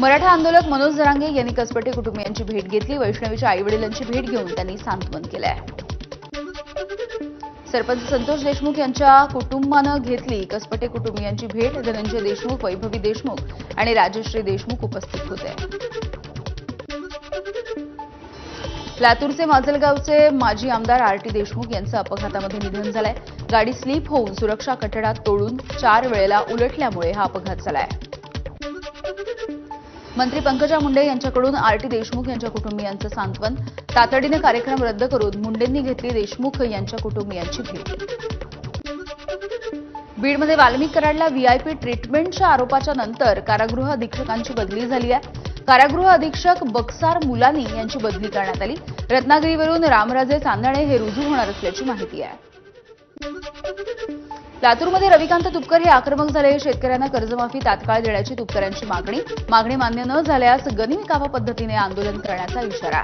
मराठा आंदोलक मनोज जरांगे यांनी कसपटे कुटुंबियांची भेट घेतली. वैष्णवीच्या आईवडिलांची भेट घेऊन त्यांनी सांत्वन केलंय. सरपंच संतोष देशमुख यांच्या कुटुंबानं घेतली कसपटे कुटुंबियांची भेट. धनंजय देशमुख वैभवी देशमुख आणि राजश्री देशमुख उपस्थित होते. लातूरचे माजलगावचे माजी आमदार आर टी देशमुख यांचं अपघातामध्ये निधन झालंय. गाडी स्लीप होऊन सुरक्षा कठडात तोडून चार वेळेला उलटल्यामुळे हा अपघात झालाय. मंत्री पंकजा मुंडे यांच्याकडून आर टी देशमुख यांच्या कुटुंबियांचं सांत्वन. तातडीनं कार्यक्रम रद्द करून मुंडेंनी घेतली देशमुख यांच्या कुटुंबियांची भेट. बीडमध्ये वाल्मिक कराडला व्हीआयपी ट्रीटमेंटच्या आरोपाच्या नंतर कारागृह अधीक्षकांची बदली झाली आहे. कारागृह अधीक्षक बक्सार मुलानी यांची बदली करण्यात आली. रत्नागिरीवरून रामराजे चांदणे हे रुजू होणार असल्याची माहिती आहे. लातूरमध्ये रविकांत तुपकर हे आक्रमक झाले. शेतकऱ्यांना कर्जमाफी तात्काळ देण्याची तुपकरांची मागणी. मागणी मान्य न झाल्यास गनिमी कामा पद्धतीने आंदोलन करण्याचा इशारा.